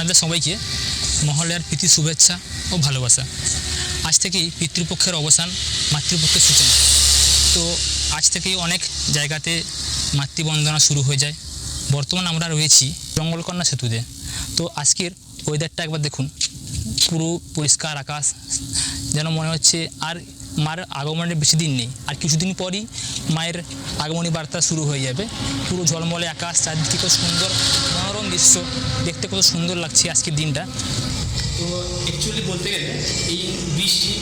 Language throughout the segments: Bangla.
আপনাদের সবাইকে মহালয়ার প্রীতি, শুভেচ্ছা ও ভালোবাসা। আজ থেকেই পিতৃপক্ষের অবসান, মাতৃপক্ষের সূচনা। তো আজ থেকেই অনেক জায়গাতে মাতৃবন্দনা শুরু হয়ে যায়। বর্তমান আমরা রয়েছি জঙ্গলকন্যা সেতুতে। তো আজকের ওয়েদারটা একবার দেখুন। পুরো পরিষ্কার আকাশ, যেন মনে হচ্ছে আর মার আগমনের বেশি দিন নেই। আর কিছুদিন পরই মায়ের আগমনী বার্তা শুরু হয়ে যাবে। পুরো ঝলমলে আকাশ, চারদিকে কত সুন্দর, মনোরম দৃশ্য। দেখতে কত সুন্দর লাগছে আজকের দিনটা। তো অ্যাকচুয়ালি বলতে গেলে, এই বৃষ্টি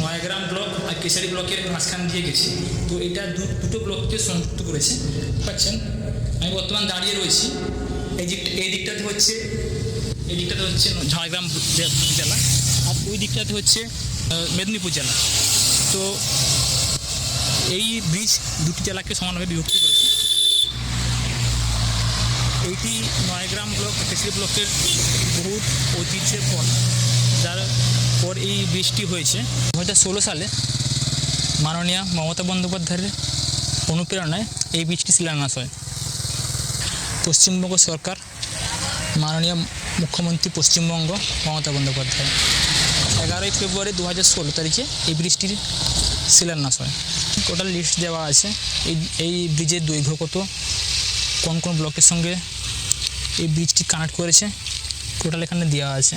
নয়াগ্রাম ব্লক আর কেশারি ব্লকের মাঝখান দিয়ে গেছে। তো এটা দুটো ব্লককে সংযুক্ত করেছে। পাচ্ছেন? আমি বর্তমান দাঁড়িয়ে রয়েছি। এই দিক এই দিকটাতে হচ্ছে, এই দিকটাতে হচ্ছে ঝাড়গ্রাম জেলা। আর ওই দিকটাতে হচ্ছে মেদিনীপুর জেলা। তো এই ব্রিজ দুটি জেলাকে সমানভাবে বিভক্ত করেছে। এইটি নয়গ্রাম ব্লক কেশরি ব্লকের বহু ঐতিহ্যের পর যার পর এই বৃষ্টি হয়েছে। দু হাজার ষোলো সালে মাননীয় মমতা বন্দ্যোপাধ্যায়ের অনুপ্রেরণায় এই বৃষ্টি শিলান্যাস হয়। পশ্চিমবঙ্গ সরকার, মাননীয় মুখ্যমন্ত্রী পশ্চিমবঙ্গ মমতা বন্দ্যোপাধ্যায়। এগারোই ফেব্রুয়ারি দু হাজার ষোলো তারিখে এই ব্রিজটির শিলান্যাস হয়। টোটাল লিস্ট দেওয়া আছে। এই এই ব্রিজের দৈর্ঘ্য কত? কোন কোন ব্লকের সঙ্গে এই ব্রিজটি কানেক্ট করেছে? টোটাল এখানে দেওয়া আছে।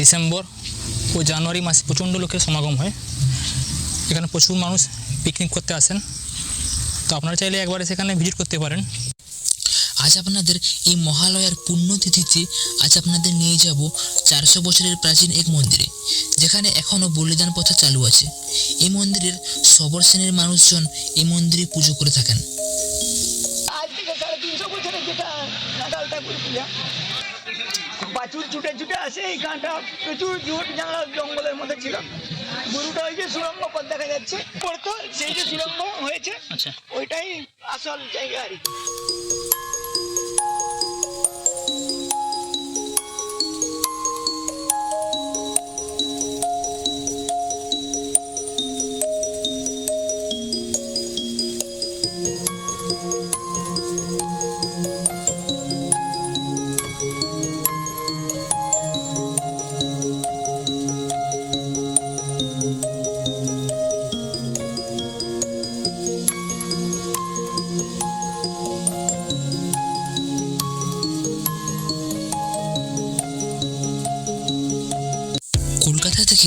ডিসেম্বর ও জানুয়ারি মাসে প্রচণ্ড লোকের সমাগম হয়। এখানে প্রচুর মানুষ পিকনিক করতে আসেন। তো আপনারা চাইলে একবারে সেখানে ভিজিট করতে পারেন। আজ আপনাদের এই মহালয়ার পুণ্যতিথিতে আজ আপনাদের নিয়ে যাব চারশো বছরের প্রাচীন এক মন্দিরে যেখানে এখনও বলিদান প্রথা চালু আছে। এই মন্দিরের সবর শ্রেণির মানুষজন এই মন্দিরে পুজো করে থাকেন। বাছুর ছুটে ছুটে আসে এই গানটা প্রচুর জোট জানলা জঙ্গলের মধ্যে ছিল। গরুটা ওই যে সুরঙ্গ পথ দেখা যাচ্ছে। পড়তো সেই যে সুরঙ্গ হয়েছে আচ্ছা। ওইটাই আসল জায়গা আর কি।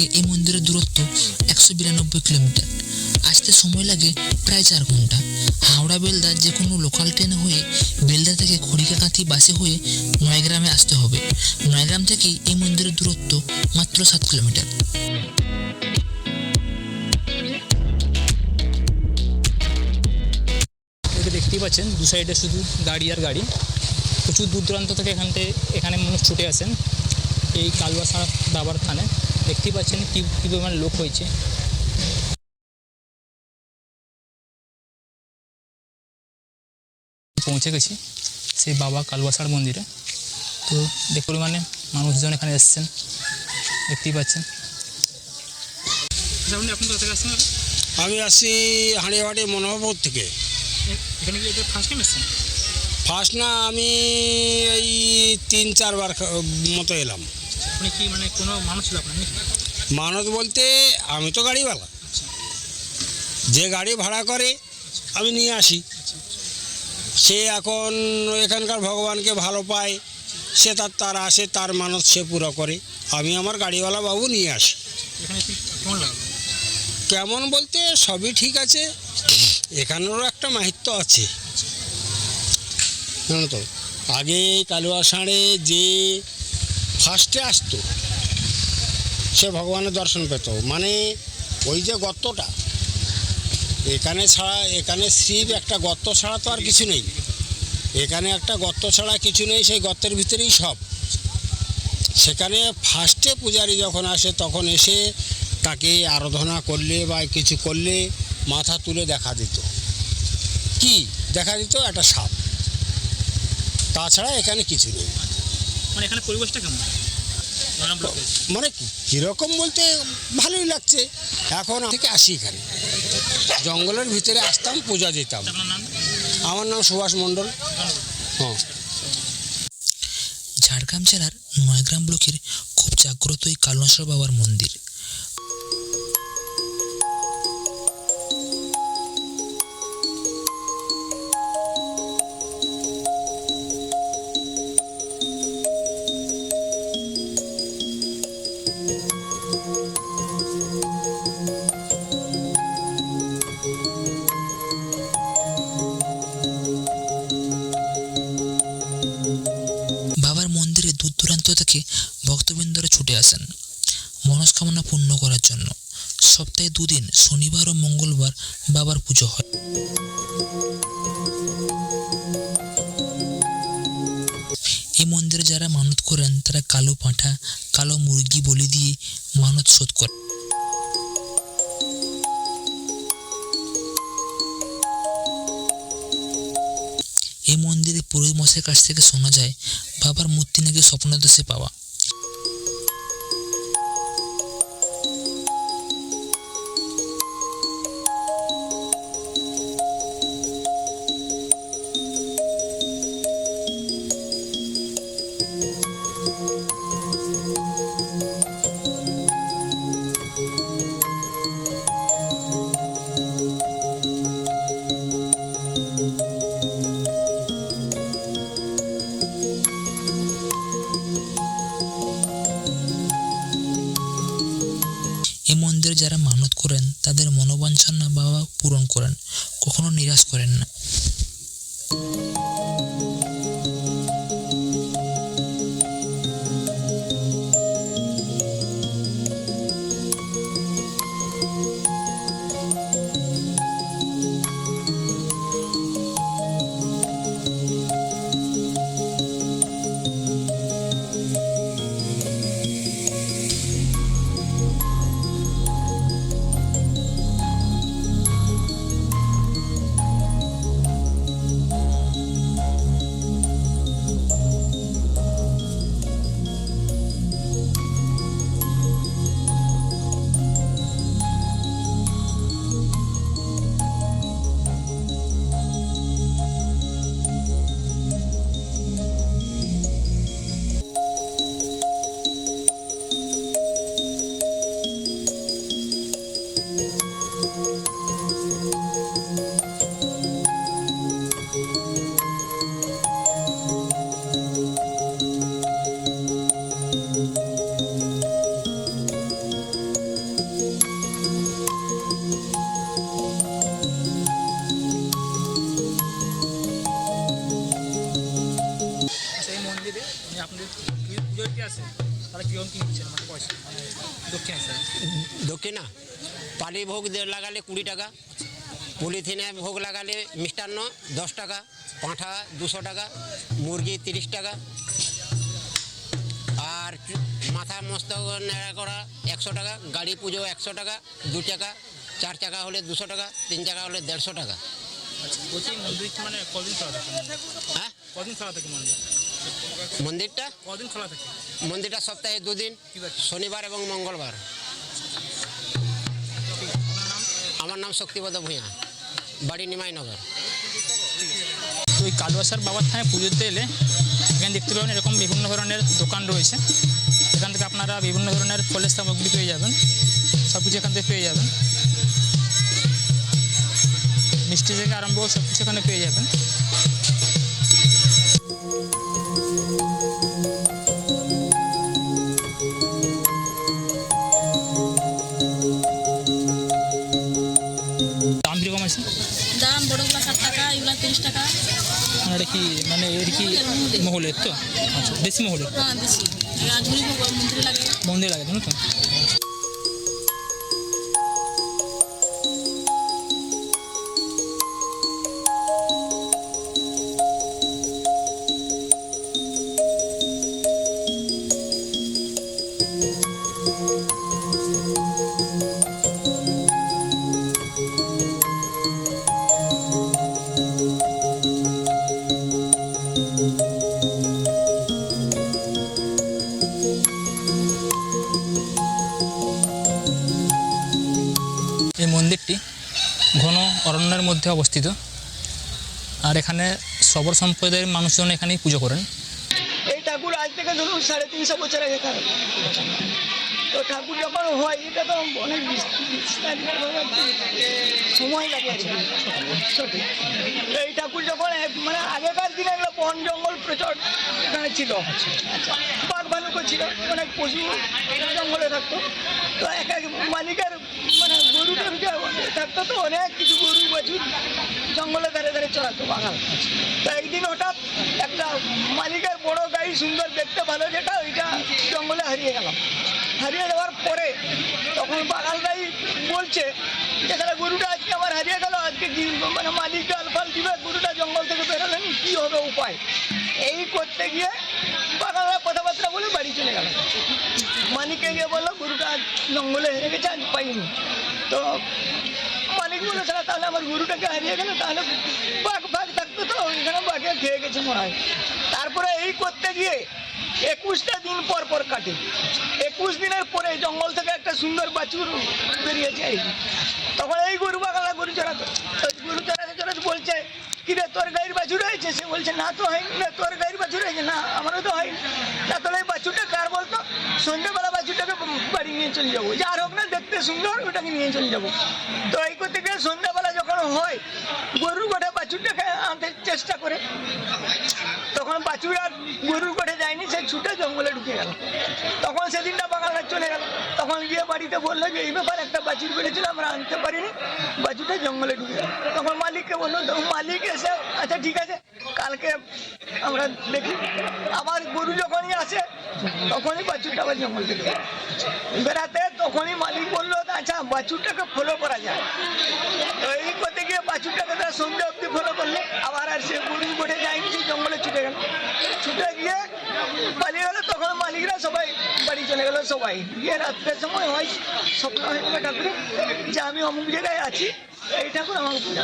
থেকে এই মন্দিরের দূরত্ব একশো বিরানব্বই কিলোমিটার। আসতে সময় লাগে প্রায় চার ঘণ্টা। হাওড়া বেলদা যে কোনো লোকাল ট্রেন হয়ে বেলদা থেকে খড়িকাকাতি বাসে হয়ে নয়গ্রামে আসতে হবে। নয়গ্রাম থেকে এই মন্দিরের দূরত্ব মাত্র সাত কিলোমিটার। দেখতেই পাচ্ছেন, দু সাইডে শুধু গাড়ি আর গাড়ি। প্রচুর দূর দূরান্ত থেকে এখান থেকে এখানে মানুষ ছুটে আসেন। এই কালবাসা বাবার থানে। দেখতেই পাচ্ছেন কী কী পরিমাণ লোক হয়েছে। পৌঁছে গেছি সেই বাবা কালবাসার মন্দিরে। তো দেখ পরিমাণে মানুষজন এখানে এসছেন দেখতেই পাচ্ছেন। আচ্ছা? আমি আসছি হাঁড়িয়াবাড়ি মনোহরপুর থেকে। এখানে কি এটা ফার্স্ট টাইম এসছেন? ফার্স্ট না আমি এই তিন চারবার মতো এলাম। আপনি কি মানে কোনো মানুষ ছিল আপনার? মানত বলতে আমি তো গাড়িওয়ালা। যে গাড়ি ভাড়া করে আমি নিয়ে আসি। সে এখন এখানকার ভগবানকে ভালো পায় সে তার তার আসে তার মানত সে পুরো করে। আমি আমার গাড়িওয়ালা বাবু নিয়ে আসি। কেমন কেমন বলতে সবই ঠিক আছে। এখানেরও একটা মাহিত্য আছে। জানো তো? আগে কালুয়া সাঁড়ে যে ফার্স্টে আসতো, সে ভগবানের দর্শন পেত। মানে ওই যে গর্তটা, এখানে ছাড়া, এখানে শিব একটা গর্ত ছাড়া তো আর কিছু নেই। এখানে একটা গর্ত ছাড়া কিছু নেই, সেই গর্তের ভিতরেই সব। সেখানে ফার্স্টে পূজারি যখন আসে, তখন এসে তাকে আরাধনা করলে বা কিছু করলে মাথা তুলে দেখা দিত। কি? দেখা দিত একটা সাপ। তাছাড়া এখানে কিছু নেই। মানে এখানে পরিবেশটা কেমন? মানে কি- কীরকম বলতে ভালোই লাগছে। এখন থেকে আসি এখানে। জঙ্গলের ভিতরে আসতাম পূজা দিতাম। আমার নাম সুভাষ মন্ডল হ্যাঁ। ঝাড়গ্রাম জেলার নয়গ্রাম ব্লকের খুব জাগ্রত এই কালনাশ্বর বাবার মন্দির। ভক্তবৃন্দরা ছুটে আসেন। মনস্কামনা পূর্ণ করার জন্য। সপ্তাহে দুদিন, শনিবার ও মঙ্গলবার বাবার পুজো হয়। এই মন্দিরে যারা মানত করেন, তারা কালো পাঁঠা, কালো মুরগি বলি দিয়ে মানত শোধ করে এই মন্দিরে পুরোহিত মশাইয়ের কাছ থেকে শোনা যায়, বাবার মূর্তি নাকি স্বপ্নদশে পাওয়া। যারা মানত দক্ষিণ হিসাবে। দক্ষিণা? পালি ভোগ লাগালে কুড়ি টাকা, পলিথিনে ভোগ লাগালে মিষ্টান্ন দশ টাকা, পাঁঠা দুশো টাকা, মুরগি তিরিশ টাকা মাথা মস্তক নেড়া করা একশো টাকা গাড়ি পুজো একশো টাকা দু টাকা চার চাকা হলে দুশো টাকা তিন চাকা হলে দেড়শো টাকা। আচ্ছা মন্দিরটা মানে কদিন খোলা থাকে? হ্যাঁ? কদিন খোলা থাকে মন্দির? মন্দিরটা? কদিন খোলা থাকে? মন্দিরটা সপ্তাহে দুদিন শনিবার এবং মঙ্গলবার। আমার নাম শক্তিপদ ভূঁইয়া বাড়ি নিমাইনগর। তো ওই কালুয়াসার বাবার থানায় পুজো দিতে এলে এখানে দেখতে পাবেন এরকম বিভিন্ন ধরনের দোকান রয়েছে। এখান থেকে আপনারা বিভিন্ন ধরনের ফলের সামগ্রী পেয়ে যাবেন। সব কিছু এখান থেকে পেয়ে যাবেন। মিষ্টি থেকে আরম্ভ সব কিছু এখানে পেয়ে যাবেন। দাম কীরকম আছে? দাম বড়গুলো ষাট টাকা এগুলো তিরিশ টাকা। মানে এটা কি মানে এর কি মহলের তো? আচ্ছা দেশি মহলের? হ্যাঁ ঝুড়ি মন্দিরে লাগে। মন্দিরে লাগে জানো তো? মধ্যে অবস্থিত। আর এখানে সবর সম্প্রদায়ের মানুষজন এখানেই পুজো করেন। এই ঠাকুর আজ থেকে ধরুন সাড়ে তিনশো বছর আগে কারণ। তো ঠাকুর যখন হয়, এটা তো অনেক সময় লাগে এই ঠাকুর যখন মানে আগেকার দিনে এগুলো বন জঙ্গল প্রচুর এখানে ছিল। ছিল অনেক পশু জঙ্গলে থাকতো। তো এক এক মালিকের মানে গরু থাকতো তো অনেক কিছু গরু বাছুর জঙ্গলে ধারে ধারে চড়াতো বাঙাল তো একদিন হঠাৎ একটা মালিকের বড় গাড়ি সুন্দর দেখতে ভালো যেটা, ওইটা জঙ্গলে হারিয়ে গেল। হারিয়ে যাওয়ার পরে তখন বাঙালরাই বলছে যে তাহলে গরুটা আজকে আবার হারিয়ে গেল, আজকে কি মানে মালিক আলফাল দিবে, গরুটা জঙ্গল থেকে বেরোলেন কী হবে উপায়? এই করতে গিয়ে বাঙালরা কথাবার্তা বলে বাড়ি চলে গেল। মালিককে গিয়ে বলল, গরুটা জঙ্গলে হেরে গেছে, আজ পাইনি। তো মালিক বলে সারা তাহলে আমার গরুটাকে হারিয়ে গেল, তাহলে বাঘ বাঘ থাকতো তো ওইখানে বাঘে খেয়ে গেছে মনে হয়। তারপরে এই করতে গিয়ে একুশটা দিন পর পর কাটে। একুশ দিনের পরে জঙ্গল থেকে একটা সুন্দর বাছুর বেরিয়েছে। তখন এই গরু বাগালা গরু চড়াতো। গরু চড়াতে চড়াতে বলছে কিরে তোর গাড়ির বাছুর হয়েছে? সে বলছে, না তো হয়নি না তোর গাড়ির বাছুর হয়েছে। না, আমারও তো হয়নি। না তাহলে এই বাছুরটা কার বলতো? সন্ধ্যেবেলা বাছুরটাকে বাড়ি নিয়ে চলে যাব। যার হোক না, দেখতে সুন্দর, ওটাকে নিয়ে চলে যাব। তো এই করতে গিয়ে সন্ধ্যাবেলা যখন হয়, গরুর গোটা চেষ্টা করে। তখন বাছুর আর গরুর করে যায়নি, সে ছুটে জঙ্গলে ঢুকে গেল। তখন সেদিনটা বাগানটা চলে গেল। তখন গিয়ে বাড়িতে বলল যে, এই ব্যাপার একটা বাছুর বেড়েছিল আমরা আনতে পারিনি। বাছুরটা জঙ্গলে ঢুকে গেল। তখন মালিককে বলল মালিক এসে আচ্ছা ঠিক আছে কালকে আমরা দেখি আবার গরু যখনই আসে, তখনই বাছুরটা আবার জঙ্গল থেকে বেড়াতে তখনই মালিক বলল আচ্ছা বাছুরটাকে ফলো করা যায় তো এই করতে গিয়ে বাছুরটাকে তারা সন্ধ্যে অব্দি ফলো করল। আবার আর সে গরু গোটে যায়নি, সেই জঙ্গলে ছুটে গেল। ছুটে গিয়ে পালিয়ে গেল, তখন মালিকরা সবাই বাড়ি চলে গেল সবাই। গিয়ে রাত্রের সময় হয় স্বপ্ন হয়ে গেল ঠাকুরের যে আমি অমুক জায়গায় আছি এই ঠাকুর আমাকে পূজা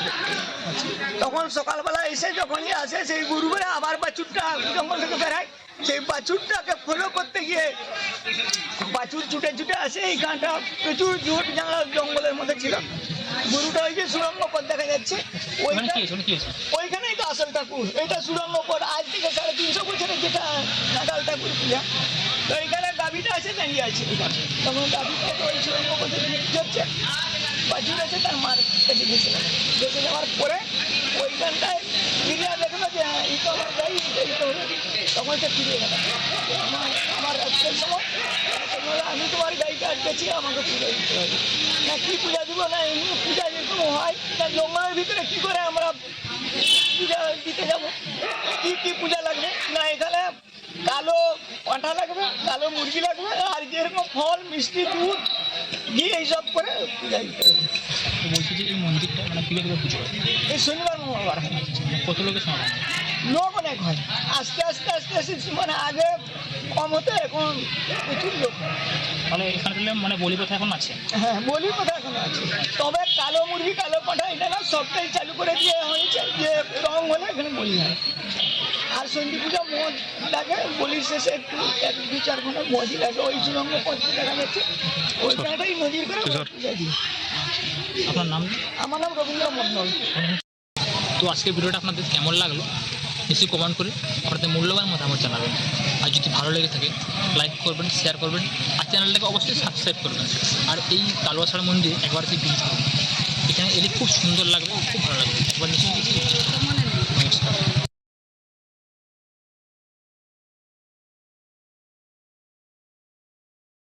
তখন সকালবেলা এসে যখনই আসে সেই গরু বেড়ে আবার বাছুরটা জঙ্গল থেকে বেড়ায় সেই বাছুরটাকে ফলো করতে গিয়ে বাছুর ছুটে ছুটে আসে এই গানটা প্রচুর জোট জানলা জঙ্গলের মধ্যে ছিল। গুরুটা ওই যে সুরঙ্গ পথ দেখা যাচ্ছে। ওইখানেই তো আসল ঠাকুর। এটা সুরঙ্গ পথ। আজ থেকে সাড়ে তিনশো বছরের যেটা নাগাল ঠাকুর পূজা। তো এইখানে গাভিটা আছে দাঁড়িয়ে আছে। তখন গাভিটা ওই সুরঙ্গ পথে যাচ্ছে। বাছুর আছে তার মার কাছে গেছে গেছে যাওয়ার পরে ওইখানটায় ফিরিয়া দেখল যে হ্যাঁ এই তো আমার গাড়ি এই তখন সে ফিরে গেল আমার রাত্রের সময় আমি তোমার গাড়িটা আটকেছি, আমাকে পূজা দিতে হবে। না, কি পূজা দিব না, এমনি পূজা যেরকম হয় না জঙ্গলের ভিতরে কি করে আমরা পূজা দিতে যাব? কি কি পূজা লাগবে? না, এখানে কালো পাঁঠা লাগবে, কালো মুরগি লাগবে, আর যেরকম ফল, মিষ্টি, দুধ এইসব করে পূজা দিতে বলছি যে এই মন্দিরটা মানে কীভাবে পুজো এই শনিবার মঙ্গলবার হয়। মানে কত লোকের সমাগম? লোক অনেক হয়। আস্তে আস্তে আস্তে আস্তে মানে আগে কম হতো এখন প্রচুর লোক। এখানে মানে বলি প্রথা এখন আছে? হ্যাঁ বলি কথা এখন আছে। তবে কালো মুরগি কালো পাঠা এটা না সবটাই চালু করে দিয়ে হয়েছে যে রং হলে এখানে বলি হয়। আর সন্ধি পূজা মদ লাগে বলির শেষে একটু এক দু চার ঘণ্টা মদই লাগে ওই সুরঙ্গ পথ দেখা যাচ্ছে। ওইখানটাই নদীর করে পূজা দিই আপনার নাম আমার নাম রবীন্দ্র মন্ডল তো আজকের ভিডিওটা আপনাদের কেমন লাগল? নিশ্চয়ই কমেন্ট করে আপনাদের মূল্যবান মতামত জানাবেন। আর যদি ভালো লেগে থাকে লাইক করবেন শেয়ার করবেন আর চ্যানেলটাকে অবশ্যই সাবস্ক্রাইব করবেন। আর এই কালোয়াছাড়া মন্দির একবার কি ভিজিট করবেন এখানে এলে খুব সুন্দর লাগবে খুব ভালো লাগবে। একবার নিশ্চয়ই